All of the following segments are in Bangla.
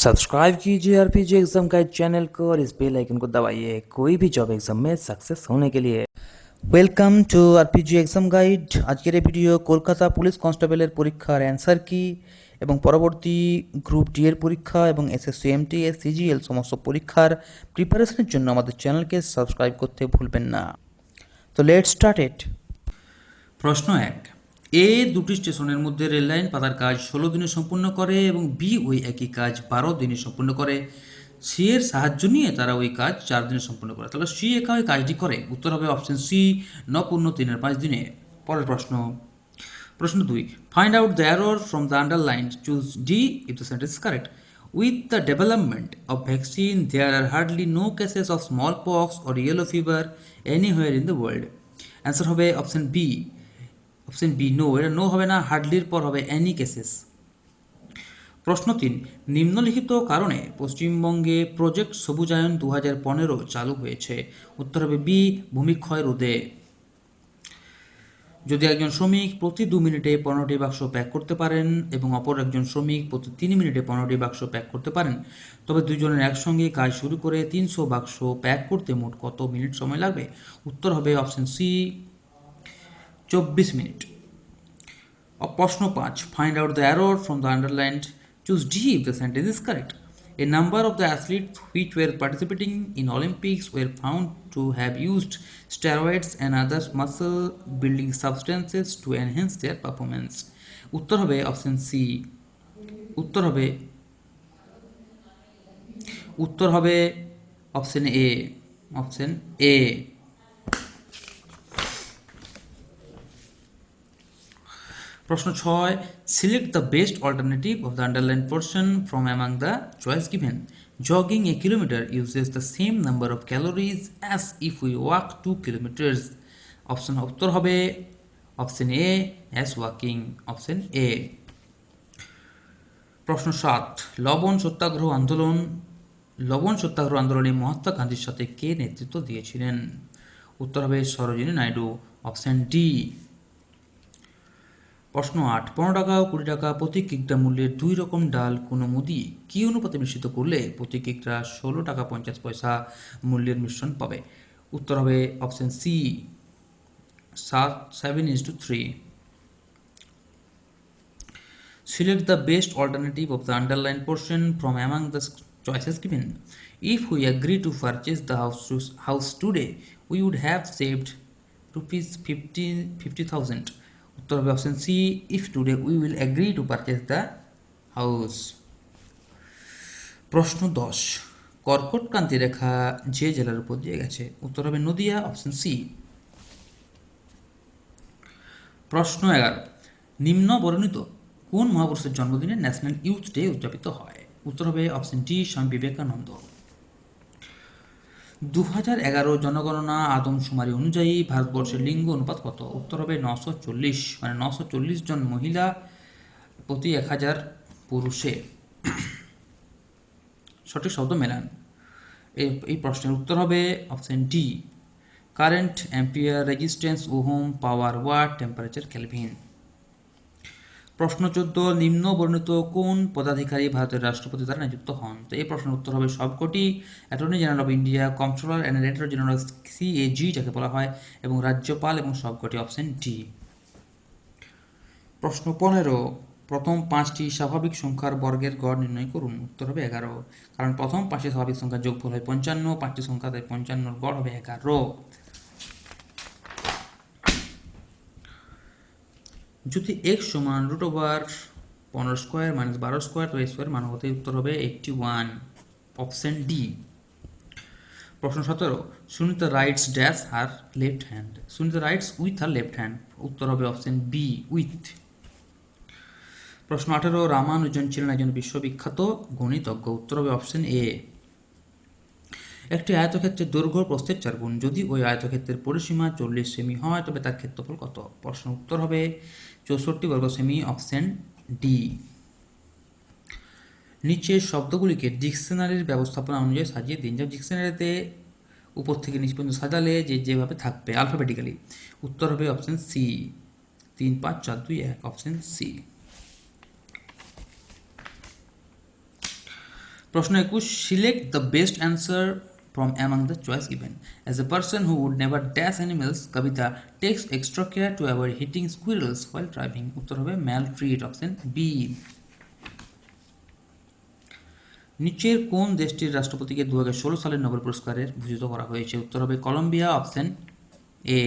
सब्सक्राइब कीजिए आरपीजी एग्जाम गाइड चैनल को और इस बेल आइकन को दबाइए कोई भी जॉब एग्जाम में सक्सेस होने के लिए welcome to RPG exam guide আজকের এই ভিডিও কলকাতা পুলিশ কনস্টেবলের পরীক্ষার অ্যান্সার কি এবং পরবর্তী গ্রুপ ডি এর পরীক্ষা এবং এসএসসি এমটি এস সিজিএল সমস্ত পরীক্ষার প্রিপারেশনের জন্য আমাদের চ্যানেলকে সাবস্ক্রাইব করতে ভুলবেন না তো লেট স্টার্ট ইট প্রশ্ন এক এ দুটি স্টেশনের মধ্যে রেল লাইন পাতার কাজ ষোলো দিনে সম্পূর্ণ করে এবং বি ওই একই কাজ বারো দিনে সম্পূর্ণ করে। সি এর সাহায্য নিয়ে তারা ওই কাজ চার দিনে সম্পূর্ণ করে। তাহলে সি একা ওই কাজটি করে। উত্তর হবে অপশন সি ন পূর্ণ তিনের পাঁচ দিনে। পরের প্রশ্ন। প্রশ্ন দুই find out the error from the underline choose D if the sentence correct with the development of vaccine there are hardly no cases of small pox or yellow fever any anywhere in the world answer হবে option B option B no এটা নো হবে না হার্ডলির পর হবে অ্যানি কেসেস প্রশ্ন তিন, নিম্নলিখিত কারণে পশ্চিমবঙ্গে প্রজেক্ট সবুজায়ন দু হাজার পনেরো চালু হয়েছে। উত্তর হবে বি ভূমিক্ষয় রোধে। যদি একজন শ্রমিক প্রতি দু মিনিটে পনেরোটি বাক্স প্যাক করতে পারেন এবং অপর একজন শ্রমিক প্রতি তিন মিনিটে পনেরোটি বাক্স প্যাক করতে পারেন, তবে দুজনের একসঙ্গে কাজ শুরু করে তিনশো বাক্স প্যাক করতে মোট কত মিনিট সময় লাগবে? উত্তর হবে অপশন সি চব্বিশ মিনিট প্রশ্ন পাঁচ find out the error from the underlined choose D if the sentence is correct A number of the athletes which were participating in Olympics were found to have used steroids and other muscle building substances to enhance their performance. উত্তর হবে অপশন সি উত্তর হবে উত্তর হবে অপশন এ অপশন এ প্রশ্ন ছয় select the best alternative of the underline portion from among the choice given jogging a kilometre uses the same number of calories as if we walk two kilometers option উত্তর হবে option A as walking option A প্রশ্ন সাত, লবণ সত্যাগ্রহ আন্দোলন, লবণ সত্যাগ্রহ আন্দোলনে মহাত্মা গান্ধীর সাথে কে নেতৃত্ব দিয়েছিলেন? উত্তর হবে সরোজিনী নাইডু অপশন ডি প্রশ্ন আট, পনেরো টাকা ও কুড়ি টাকা প্রতি কিকটা মূল্যের দুই রকম ডাল কোনো মুদি কি অনুপাতে মিশ্রিত করলে প্রতি কেকটা ষোলো টাকা পঞ্চাশ পয়সা মূল্যের মিশ্রণ পাবে? উত্তর হবে অপশন সি, সাত seven is to three select the best alternative of the underline portion from among the choices given if we agree to purchase the house house today we would have saved rupees fifty fifty thousand উত্তর হবে option C if today we will agree to purchase the house প্রশ্ন দশ কর্কটক্রান্তি রেখা যে জেলার উপর দিয়ে গেছে। উত্তর হবে নদিয়া অপশন সি প্রশ্ন এগারো, নিম্ন বর্ণিত, কোন মহাপুরুষের জন্মদিনে ন্যাশনাল ইউথ ডে উদযাপিত হয়? উত্তর হবে অপশন ডি স্বামী বিবেকানন্দ। দু হাজার এগারো জনগণনা আদমশুমারি অনুযায়ী ভারতবর্ষের লিঙ্গ অনুপাত কত? উত্তর হবে নশো চল্লিশ মানে নশো চল্লিশ জন মহিলা প্রতি এক হাজার পুরুষে। সঠিক শব্দ মেলান। এই প্রশ্নের উত্তর হবে option D, current, ampere, resistance, ohm, power, watt, temperature kelvin প্রশ্ন চোদ্দ নিম্ন বর্ণিত কোন পদাধিকারী ভারতের রাষ্ট্রপতি দ্বারা নিযুক্ত হন? তো এই প্রশ্নের উত্তর হবে সবকটি attorney general of India controller and auditor general CAG যাকে বলা হয়, এবং রাজ্যপাল এবং সবকটি অপশন ডি। প্রশ্ন পনেরো, প্রথম পাঁচটি স্বাভাবিক সংখ্যার বর্গের গড় নির্ণয় করুন। উত্তর হবে এগারো, কারণ প্রথম পাঁচটি স্বাভাবিক সংখ্যার যোগফল হয় পঞ্চান্ন, পাঁচটি সংখ্যা তাই পঞ্চান্নর গড় হবে এগারো। যদি এক্স সমান রুট ওভার পনেরো স্কোয়ার মাইনাস বারো স্কোয়ার তো স্কোয়ার মান হতে উত্তর হবে এইটটি ওয়ান অপশন ডি প্রশ্ন সতেরো, Sunita writes dash her left hand Sunita writes with her left hand উত্তর হবে অপশন বি উইথ প্রশ্ন আঠেরো, রামানুজন ছিলেন একজন বিশ্ববিখ্যাত গণিতজ্ঞ, উত্তর হবে অপশন এ একটি আয়তক্ষেত্রের দৈর্ঘ্য প্রস্থের চার গুণ। যদি ওই আয়তক্ষেত্রের পরিসীমা চল্লিশ সেমি হয়, তবে তার ক্ষেত্রফল কত? প্রশ্ন উত্তর হবে চৌষট্টি বর্গ সেমি অপশন ডি। নিচের শব্দগুলিকে ডিকশনারির ব্যবস্থাপনা অনুযায়ী সাজিয়ে দিন। যা ডিকশনারিতে উপর থেকে নিচ পর্যন্ত সাজালে যে যেভাবে থাকবে আলফাবেটিক্যালি। উত্তর হবে অপশন সি। তিন, পাঁচ, চার, দুই, এক, অপশন সি। প্রশ্ন একুশ, select the best answer from among the choice given as a person who would never dash animals Kavita takes extra care to avoid hitting squirrels while driving উত্তর হবে ট্রিট অপশন বি নিচের কোন দেশটির রাষ্ট্রপতিকে দু সালের নোবেল পুরস্কারের ভূষিত করা হয়েছে? উত্তর হবে কলম্বিয়া অপশন এ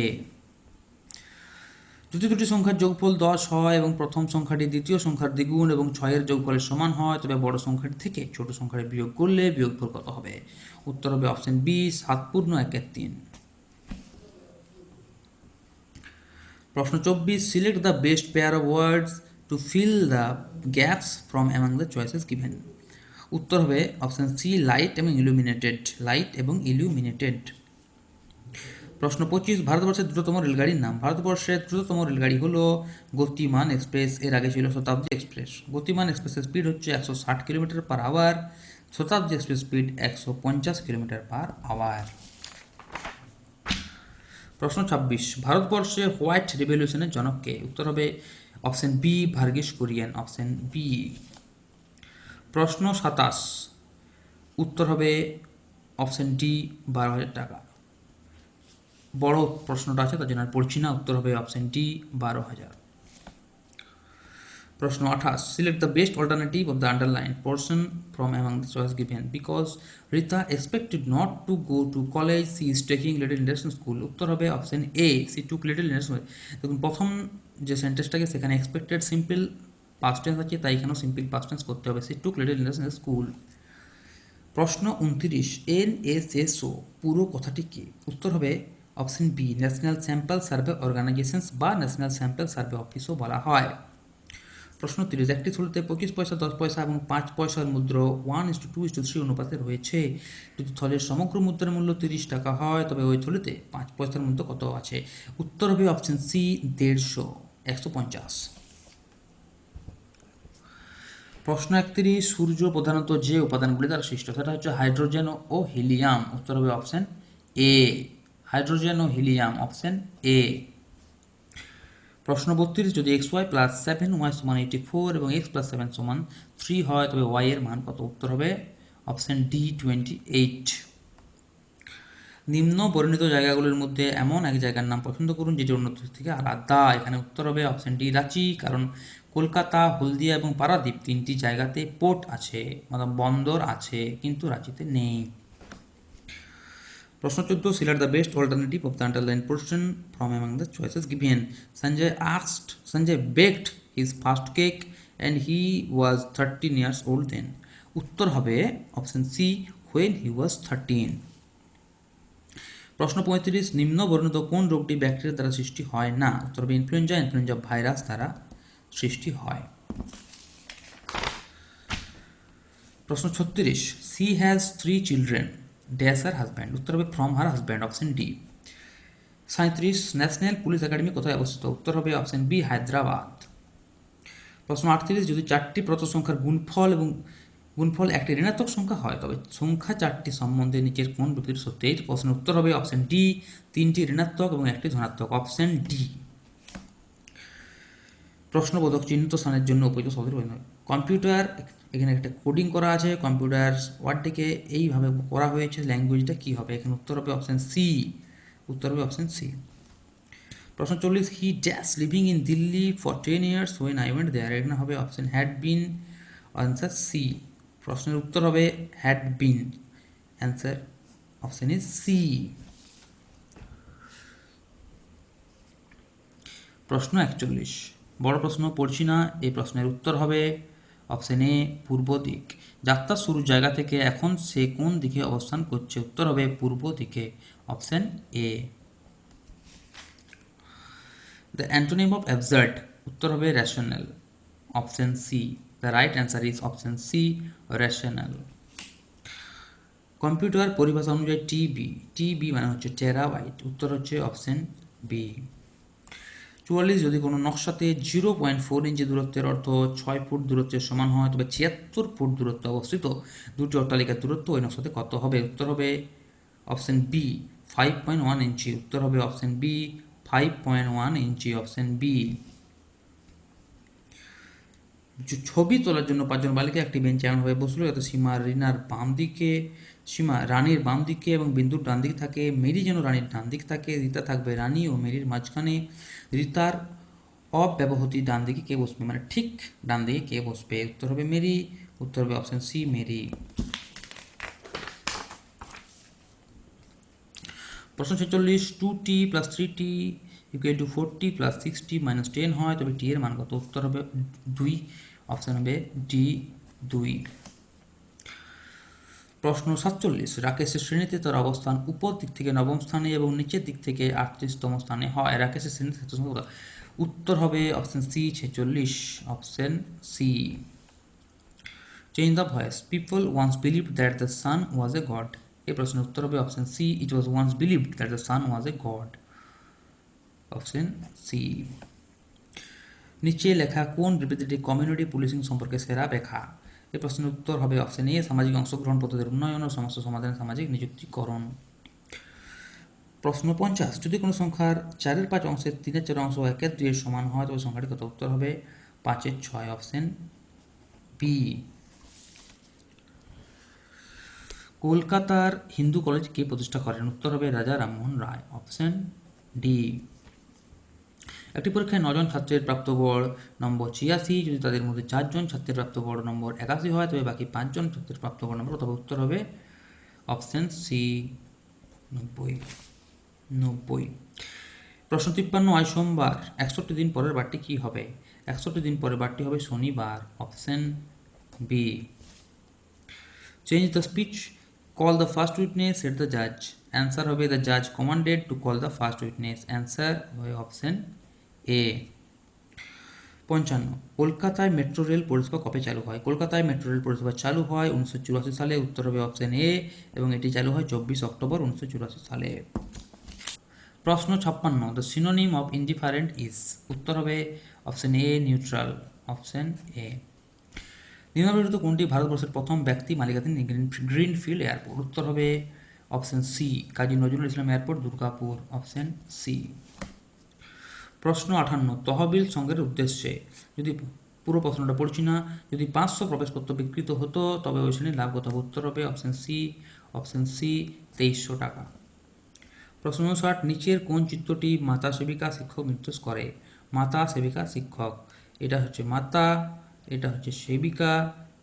যদি দুটি সংখ্যার যোগফল দশ হয় এবং প্রথম সংখ্যাটি দ্বিতীয় সংখ্যার দ্বিগুণ এবং ছয়ের যোগফলের সমান হয়, তবে বড় সংখ্যাটি থেকে ছোট সংখ্যাটি বিয়োগ করলে বিয়োগফল কত হবে? উত্তর হবে অপশন বি সাত পূর্ণ একের তিন। প্রশ্ন চব্বিশ select the best pair of words to fill the gaps from among the choices given উত্তর হবে অপশান সি লাইট এবং ইলুমিনেটেড লাইট এবং ইলুমিনেটেড প্রশ্ন পঁচিশ, ভারতবর্ষের দ্রুততম রেলগাড়ির নাম। ভারতবর্ষের দ্রুততম রেলগাড়ি হলো গতিমান এক্সপ্রেস, এর আগে ছিল শতাব্দী এক্সপ্রেস। গতিমান এক্সপ্রেসের স্পিড হচ্ছে একশো ষাট kilometre per hour Shatabdi express speed একশো পঞ্চাশ কিলোমিটার পার আওয়ার প্রশ্ন ছাব্বিশ, ভারতবর্ষে হোয়াইট রিভলিউশনের জনককে উত্তর হবে option B, Verghese Kurien, option B. প্রশ্ন সাতাশ, উত্তর হবে অপশন ডি, বারো হাজার টাকা। বড় প্রশ্নটা আছে, তার জন্য আর পড়ছি না। উত্তর হবে অপশন ডি বারো হাজার। প্রশ্ন আঠাশ select the best alternative of the underline portion from among the choice given because Rita expected not to go to college she is taking little international school উত্তর হবে option A she took little international দেখুন, প্রথম যে সেন্টেন্সটাকে সেখানে এক্সপেক্টেড সিম্পল পাস্ট টেন্স আছে, তাই এখানেও সিম্পল পাস্ট টেন্স করতে হবে। She took little international school প্রশ্ন উনত্রিশ এন এস এস ও পুরো কথাটি কি? উত্তর হবে option B national sample survey organisations বা ন্যাশনাল স্যাম্পল সার্ভে অফিসও বলা হয়। প্রশ্ন তিরিশ, একটি থলিতে পঁচিশ পয়সা, দশ পয়সা এবং পাঁচ পয়সার মুদ্রা one is to two two is to অনুপাতে রয়েছে। যদি থলের সমগ্র মুদ্রার মূল্য তিরিশ টাকা হয়, তবে ওই থলিতে পাঁচ পয়সার মূল্য কত আছে? উত্তর হবে অপশন সি, দেড়শো, একশো পঞ্চাশ। প্রশ্ন একত্রিশ, সূর্য প্রধানত যে উপাদানগুলি দ্বারা সৃষ্ট, সেটা হচ্ছে হাইড্রোজেন ও হিলিয়াম। উত্তর হবে অপশন এ। হাইড্রোজেন ও হিলিয়াম অপশন এ প্রশ্ন বত্রিশ, যদি X Y plus seven Y সমান এইটি ফোর এবং এক্স প্লাস সেভেন সমান থ্রি হয়, তবে ওয়াই এর মান কত? উত্তর হবে অপশন ডি টোয়েন্টি এইট নিম্ন বর্ণিত জায়গাগুলির মধ্যে এমন এক জায়গার নাম পছন্দ করুন, যেটি অন্য থেকে আলাদা। এখানে উত্তর হবে অপশন ডি রাঁচি, কারণ কলকাতা, হলদিয়া এবং পারাদ্বীপ তিনটি জায়গাতে পোর্ট আছে মানে বন্দর আছে, কিন্তু রাঁচিতে নেই। প্রশ্ন চোদ্দ select the best alternative of the underline portion from among the choices given Sanjay asked Sanjay baked his first cake and he was thirteen years old then. উত্তর হবে option C, when he was thirteen প্রশ্ন পঁয়ত্রিশ নিম্ন বর্ণিত কোন রোগটি ব্যাকটেরিয়া দ্বারা সৃষ্টি হয় না? উত্তর হবে ইনফ্লুয়েঞ্জা ইনফ্লুয়েঞ্জা ভাইরাস দ্বারা সৃষ্টি হয়। প্রশ্ন ছত্রিশ, she has three children. Dash her husband উত্তর হবে from her husband option D সাঁত্রিশ ন্যাশনাল পুলিশ একাডেমি কোথায় অবস্থিত উত্তর হবে অপশন বি হায়দ্রাবাদ প্রশ্ন আটত্রিশ যদি চারটি প্রত সংখ্যার গুণফল এবং গুণফল একটি ঋণাত্মক সংখ্যা হয়, তবে সংখ্যা চারটি সম্বন্ধে নিচের কোন ব্যক্তির সত্য এই প্রশ্নের উত্তর হবে অপশন ডি তিনটি ঋণাত্মক এবং একটি ধনাত্মক অপশন ডি প্রশ্নবোধক চিহ্নিত স্থানের জন্য উপযুক্ত শব্দের কম্পিউটার এখানে একটা কোডিং করা আছে কম্পিউটার ওয়ার্ডটিকে এইভাবে করা হয়েছে ল্যাঙ্গুয়েজটা কী হবে? এখানে উত্তর হবে অপশান সি উত্তর হবে অপশান সি প্রশ্ন চল্লিশ he dash living in Delhi for ten years when I went there এখানে হবে option had been answer C প্রশ্নের উত্তর হবে had been answer option is C প্রশ্ন একচল্লিশ, বড় প্রশ্ন পড়ছি না, এই প্রশ্নের উত্তর হবে অপশন এ পূর্ব দিক। যাত্রার শুরুর জায়গা থেকে এখন সে কোন দিকে অবস্থান করছে? উত্তর হবে পূর্ব দিকে option A the antonym of absurd উত্তর হবে rational option C the right answer is option C rational computer পরিভাষা অনুযায়ী টিবি টিবি মানে হচ্ছে টেরাবাইট উত্তর হচ্ছে অপশন বি চুয়াল্লিশ যদি কোনো নকশাতে জিরো পয়েন্ট ফোর ইঞ্চি দূরত্বের অর্থ ছয় ফুট দূরত্বের সমান হয়, তবে ছিয়াত্তর ফুট দূরত্বে অবস্থিত দুটি অট্টালিকার দূরত্ব ওই নকশাতে কত হবে? উত্তর হবে option B five point one inch. উত্তর হবে option B five point one inch. Option B, ছবি তোলার জন্য পাঁচজন বালিকা একটি বেঞ্চে এমনভাবে বসল। যাতে সীমা রিনার বাম দিকে সীমা, রানীর বাম দিকে এবং বিন্দুর ডান দিকে থাকে, মেরি যেন রানীর ডান দিকে থাকে, রীতা থাকবে রানী ও মেরির মাঝখানে, রীতার অব্যবহতি ডান দিকে কে বসবে? মানে ঠিক ডান দিকে কে বসবে? উত্তর হবে মেরি, উত্তর হবে অপশান সি মেরি। প্রশ্ন ছেচল্লিশ two T plus three T equal to four T plus six T minus ten হয়, তবে টি এর মান কত? উত্তর হবে দুই অপশান হবে ডি দুই। প্রশ্ন সাতচল্লিশ, রাকেশের শ্রেণীতে তার অবস্থান উপর দিক থেকে নবম স্থানে এবং নিচের দিক থেকে আটত্রিশতম স্থানে হয়। রাকেশের শ্রেণীতে উত্তর হবে অপশন সি ছেচল্লিশ। Option C change the voice people once believe that the sun was a god এই প্রশ্নের উত্তর হবে option C it was once believed that the sun was a god option C নিচে লেখা কোন বিবৃতিটি কমিউনিটি পুলিশিং সম্পর্কে সেরা ব্যাখ্যা? এই প্রশ্নের উত্তর হবে অপশন এ সামাজিক অংশগ্রহণ পদ্ধতির উন্নয়ন ও সমস্যা সমাধানে সামাজিক নিযুক্তিকরণ। প্রশ্ন পঞ্চাশ, যদি কোনো সংখ্যার চারের পাঁচ অংশের তিনের চার অংশ একের দুইয়ের সমান হয়, তবে সংখ্যাটি কত? উত্তর হবে পাঁচের ছয় অপশন বি কলকাতার হিন্দু কলেজ কে প্রতিষ্ঠা করেন? উত্তর হবে রাজা রামমোহন রায় অপশন ডি একটি পরীক্ষায় নজন ছাত্রের প্রাপ্ত গড় নম্বর ছিয়াশি, যদি তাদের মধ্যে চারজন ছাত্রের প্রাপ্ত গড় নম্বর একাশি হয়, তবে বাকি পাঁচজন ছাত্রের প্রাপ্ত গড় নম্বর তবে উত্তর হবে অপশন সি, নব্বই নব্বই। প্রশ্ন তিপ্পান্ন আয় সোমবার, একষট্টি দিন পরের বারটি কী হবে? একষট্টি দিন পরের বারটি হবে শনিবার, option B. Change the speech call the first witness at the জাজ অ্যান্সার হবে দ্য জাজ commanded to call the first witness answer হবে অপশন এ। পঞ্চান্ন, কলকাতায় মেট্রো রেল পরিষেবা কবে চালু হয়? কলকাতায় মেট্রো রেল পরিষেবা চালু হয় উনিশশো চুরাশি সালে, উত্তর হবে অপশন এ এবং এটি চালু হয় চব্বিশ অক্টোবর উনিশশো চুরাশি সালে। প্রশ্ন ছাপ্পান্ন the synonym of indifferent is উত্তর হবে option A neutral option A নিম্নলিখিত কোনটি ভারতবর্ষের প্রথম ব্যক্তি মালিকাধীন গ্রিনফিল্ড এয়ারপোর্ট? উত্তর হবে option C Kazi Nazrul Islam airport, Durgapur option C প্রশ্ন আঠান্ন, তহবিল সংঘের উদ্দেশ্যে। যদি পুরো প্রশ্নটা পড়ছি না, যদি পাঁচশো প্রবেশপত্র বিকৃত হতো, তবে ওই শ্রেণির লাভ কত? উত্তর হবে অপশন সি অপশন সি, তেইশশো টাকা। প্রশ্ন ষাট, নিচের কোন চিত্রটি মাতা সেবিকা শিক্ষক নির্দেশ করে? মাতা সেবিকা শিক্ষক। এটা হচ্ছে মাতা, এটা হচ্ছে সেবিকা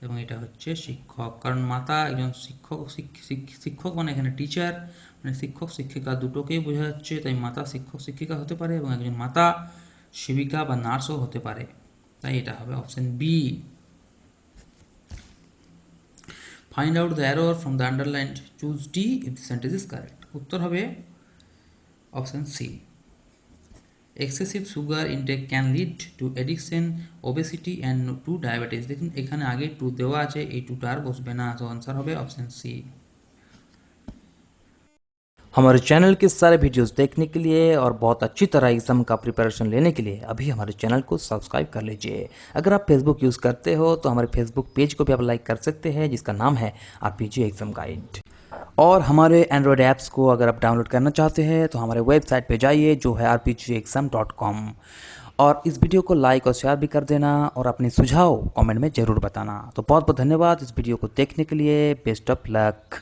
এবং এটা হচ্ছে শিক্ষক। কারণ মাতা একজন শিক্ষক শিক- শিক- শিক্ষক মানে এখানে টিচার মানে শিক্ষক, শিক্ষিকা দুটোকেই বোঝা যাচ্ছে। তাই মাতা শিক্ষক, শিক্ষিকা হতে পারে এবং একজন মাতা সেবিকা বা নার্সও হতে পারে। তাই এটা হবে option B find out the error from the underlined choose D if the sentence is correct উত্তর হবে option C excessive sugar intake can lead to addiction obesity and to diabetes দেখুন এখানে আগে টু দেওয়া আছে এই টুটা আর বসবে না তো আনসার হবে অপশন সি हमारे चैनल के सारे वीडियोस देखने के लिए और बहुत अच्छी तरह एग्जाम का प्रिपरेशन लेने के लिए अभी हमारे चैनल को सब्सक्राइब कर लीजिए अगर आप फेसबुक यूज़ करते हो तो हमारे फेसबुक पेज को भी आप लाइक कर सकते हैं जिसका नाम है आर एग्जाम गाइड और हमारे एंड्रॉयड ऐप्स को अगर आप डाउनलोड करना चाहते हैं तो हमारे वेबसाइट पे जाइए, जो है R P G exam dot com और इस वीडियो को लाइक और शेयर भी कर देना और अपने सुझाव कमेंट में ज़रूर बताना। तो बहुत बहुत धन्यवाद इस वीडियो को देखने के लिए। Best of luck